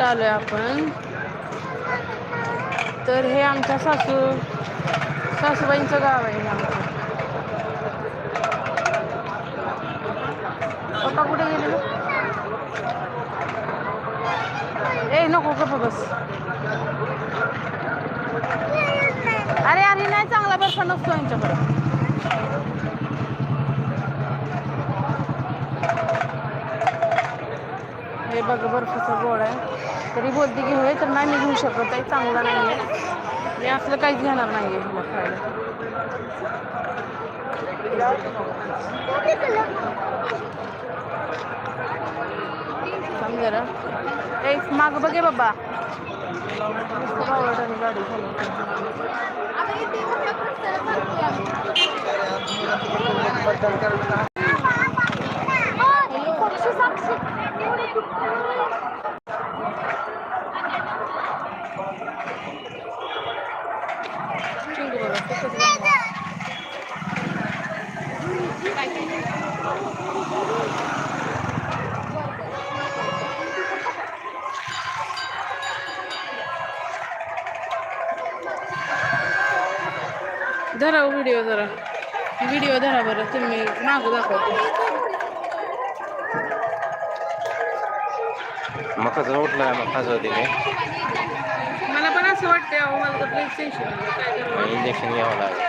कुठं आलोय आपण. तर हे आमच्या सासू सासूबाईंचं गाव आहे आमचं. पप्पा कुठे गेले ए नको गप्प बस. अरे अरे नाही चांगला बर्फ नसतो यांच्याकडे. आहे बघ बर्फाचा गोड आहे. तरी बोलते की होय तर नाही घेऊ शकत आहे चांगला नाही आहे. मी असलं काहीच घेणार नाही आहे मला खायला समजा एक माग बघे बाबा. गाडी चालवते. धरा व्हिडिओ जरा. व्हिडिओ धरा बरं तुम्ही मागं दाखवतो मग कसं उठलं काय? मला पण असं वाटतंय अहो मला तर? इंजेक्शन घ्यावं लागेल.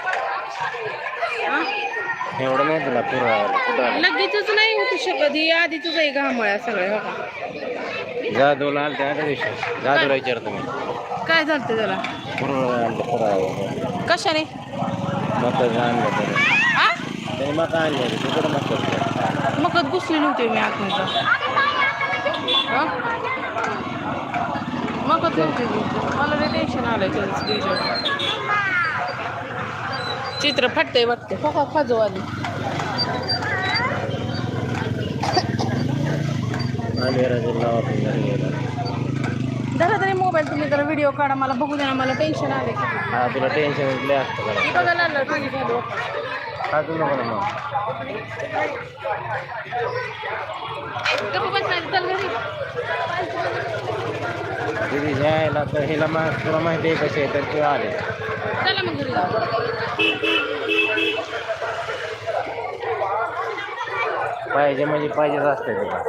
हा? एवढं नाही तुला आलं? लगेचच नाही होऊ शकत ही आधीच आहे घामळ्या सगळ्या हो का? आलं त्या दिवशी. जादूला विचारतो मी. काय झालं त्याला? पुरावं कशाने? मग आणलं त्याने. मग आणलं होतं. तू कुठं मग करतो मग घुसली नव्हती मी आतमध्ये. हा? मगच नव्हती. मला टेन्शन आलंय त्याचं चित्र फाटतंय वाटतं हो का खाजो आली. झालं तरी मोबाईल तुम्ही जरा व्हिडिओ काढा मला बघू द्या ना मला टेन्शन आले हा तुला टेन्शन लय असतं हा तू नको ना मग. गप्प बस नाही चल घरी. दिदी घ्यायला तर हिला मा तुला माहिती आहे कसे आहे तर तू आले. चला मग घरी पाहिजे म्हणजे पाहिजेच असते तुला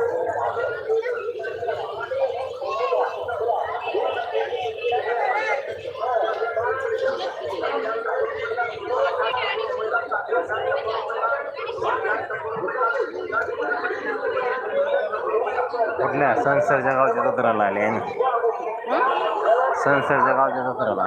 कुठल्या? संसरच्या गावच्या जत्राला आले आहे ना? संसरच्या गावच्या जत्राला.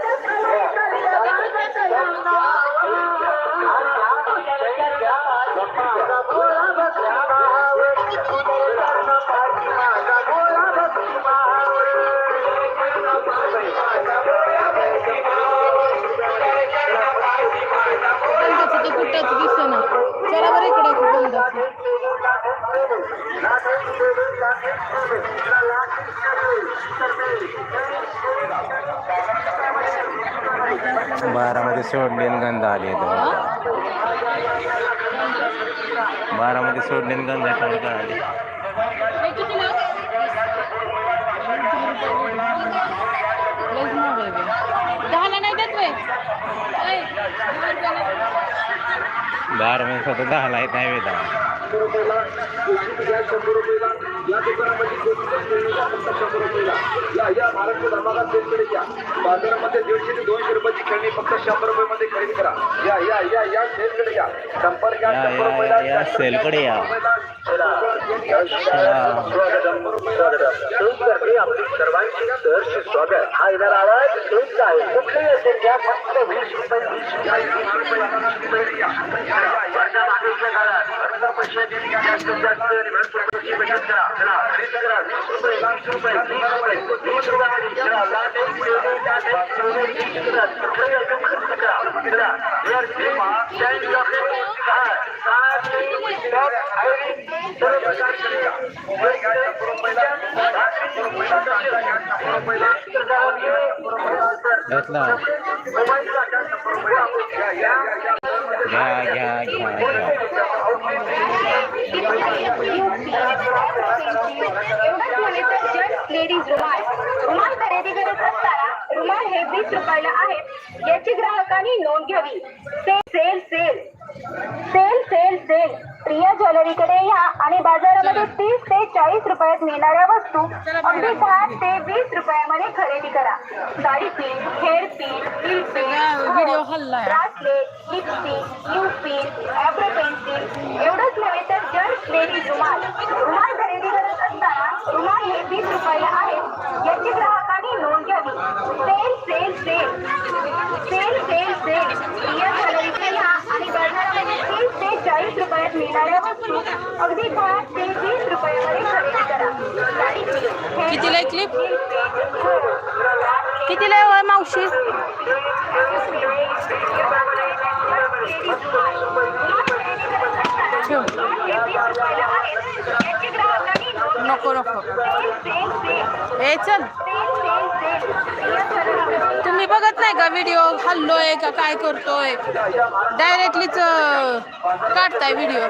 सोडली गंध आली इथं. बारामध्ये सोडली गंध टळका आली बारा मध्ये स्वतः दहाला येत नाही वेदा नाही देत रे ऐ, दहा रुपयाला. स्वतः दहाला येत नाही वेदा या या महाराष्ट्र धर्माला सेलकडे या बाजारामध्ये दीडशे ते दोनशे रुपयाची खेळणी फक्त शंभर रुपये मध्ये खरेदी करा या या या या सेलकडे या संपर्क या या या या सेलकडे या आपली सर्वांची सहर्ष स्वागत हा येणारा आवाज सेलचा आहे कुठलेही असेल घ्या फक्त वीस रुपये वीस रुपये वीस रुपये वीस रुपये या. जास्तीत जास्त आणि भरपूर पैसे बचत करा चला खरेदी करा वीस रुपये वीस रुपये रुपये रुपयामध्ये चला लाट एक लाट एक एकदम करा चला सात सात सर्व घ्या शंभर रुपयाला कांदा घ्या शंभर रुपयाला घेतला मोबाईलला घ्या शंभर रुपयाला घ्या या या या घ्या घ्या घ्या एवढंच नव्हे तर जस्ट लेडीज रुमाल रुमाल खरेदी करत असताना रुमाल हे वीस रुपयाला आहेत याची ग्राहकांनी नोंद घ्यावी. Sale sale sale sale sale sale. Priya ज्वेलरीकडे या आणि बाजारामध्ये तीस ते चाळीस रुपयात मिळणाऱ्या वस्तू अगदी दहा ते वीस रुपयामध्ये खरेदी करा. साडी पिन हेअर पिन हिल हल्लाय. Bracelet lipstick new pin eyebrow pencil एवढंच नव्हे तर जस्ट लेडीज रुमाल. रुमाल खरेदी करत असताना रुमाल हे वीस रुपयाला आहेत याची ग्राहकांनी नोंद घ्यावी sale sale sale sale sale sale Priya ज्वेलरीकडे या आणि बाजारामध्ये तीस ते चाळीस रुपयात मिळणाऱ्या वस्तू अगदी दहा ते वीस रुपयामध्ये खरेदी करा. कितीला आहे bracelet, कितीला आहे होय मावशी? ठेव नको नको. ए चल. तुम्ही बघत नाही का व्हिडिओ हल्लोय का? काय करतोय? डायरेक्टलीच काढताय व्हिडिओ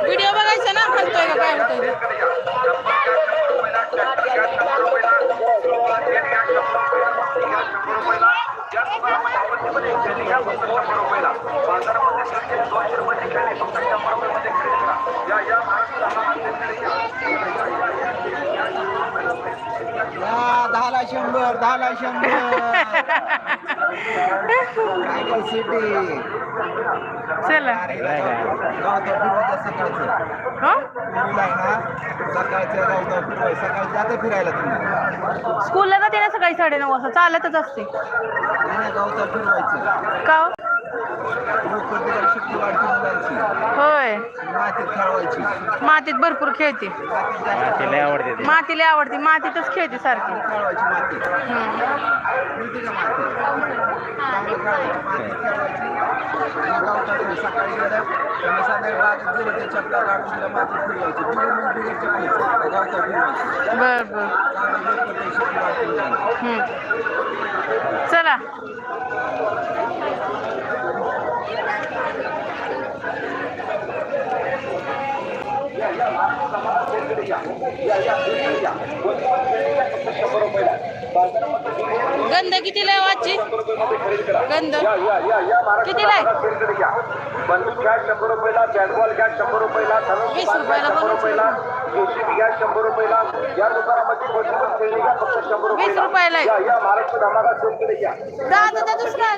व्हिडिओ बघायचा ना? हलतोय का? काय होतोय? दहाला शंभर दहाला शंभर. सिटी? चला. हो? फिरायला तुम्ही. स्कूलला जाते ना सकाळी साडेनऊ वाजता. चालतच असते. नाही गावचं फिरवायचं. का होय. मातीत खेळवायची. मातीत भरपूर खेळते. जास्त आवडते मातीला आवडते. मातीतच खेळते सारखी. खेळवायची माती. हम्म. मिळते का माती चांगलं खेळवायची मातीत खेळवायची आणि गावतात खेळ. सकाळी गेलं आणि संध्याकाळी बागेत गेलं ते चपला काढून तिला मातीत फिरवायची बिगर मग बिगर चपलीचं गावतात फिरवायची बर बर चांगलं रोज प्रतिकार शक्ती वाढते मुलांची हम्म. चला गंध कितीला आहे वाची? गंध. कितीला आहे? बंदूक घ्या शंभर रुपयाला बॅट बॉल घ्या शंभर रुपयाला वीस रुपयाला शंभर रुपयाला जोशी घ्या शंभर रुपयाला. या दुकानामध्ये बसून खेळणी घ्या फक्त शंभर वीस रुपयाला. या महाराष्ट्र धमाका सेल कडे घ्या. दादा दुसरा.